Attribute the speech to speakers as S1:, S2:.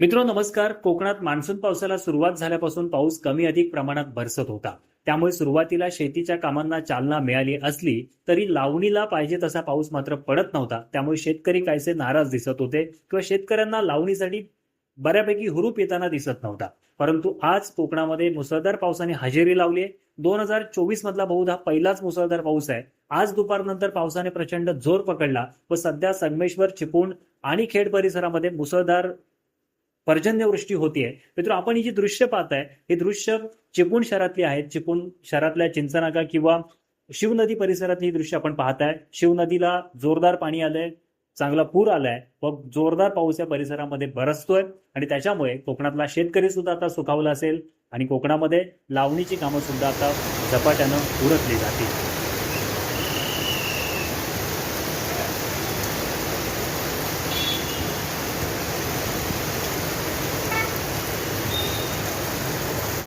S1: मित्र नमस्कार. कोकणात मान्सून पावसाला सुरुवात झाल्यापासून पाऊस कमी अधिक प्रमाणात बरसत होता. त्यामुळे सुरुवातीला शेतीच्या कामांना चालना मिळाली असली तरी लावणीला पाहिजे तसा पाऊस मात्र पडत नव्हता. त्यामुळे शेतकरी काहीसे नाराज दिसत होते किंवा शेतकऱ्यांना लावणीसाठी बऱ्यापैकी हुरूप येताना दिसत नव्हता. परंतु आज कोकणामध्ये मुसळधार पावसाने हजेरी लावली आहे. दोन हजार चोवीस मधला बहुधा पहिलाच मुसळधार पाऊस आहे. आज दुपारनंतर पावसाने प्रचंड जोर पकडला व सध्या संगमेश्वर चिपळूण आणि खेड परिसरामध्ये मुसळधार पर्जन्यवृष्टी होतीये. मित्र आपण ही जी दृश्य पाहताय हे दृश्य चिपळूण शहरातली आहेत. चिपळूण शहरातल्या चिंचनाका किंवा शिवनदी परिसरातली ही दृश्य आपण पाहताय. आहे शिवनदीला जोरदार पाणी आलंय चांगला पूर आलाय व जोरदार पाऊस या परिसरामध्ये बरसतोय आणि त्याच्यामुळे कोकणातला शेतकरी सुद्धा आता सुखावला असेल आणि कोकणामध्ये लावणीची कामं सुद्धा आता झपाट्यानं उरकली जातील.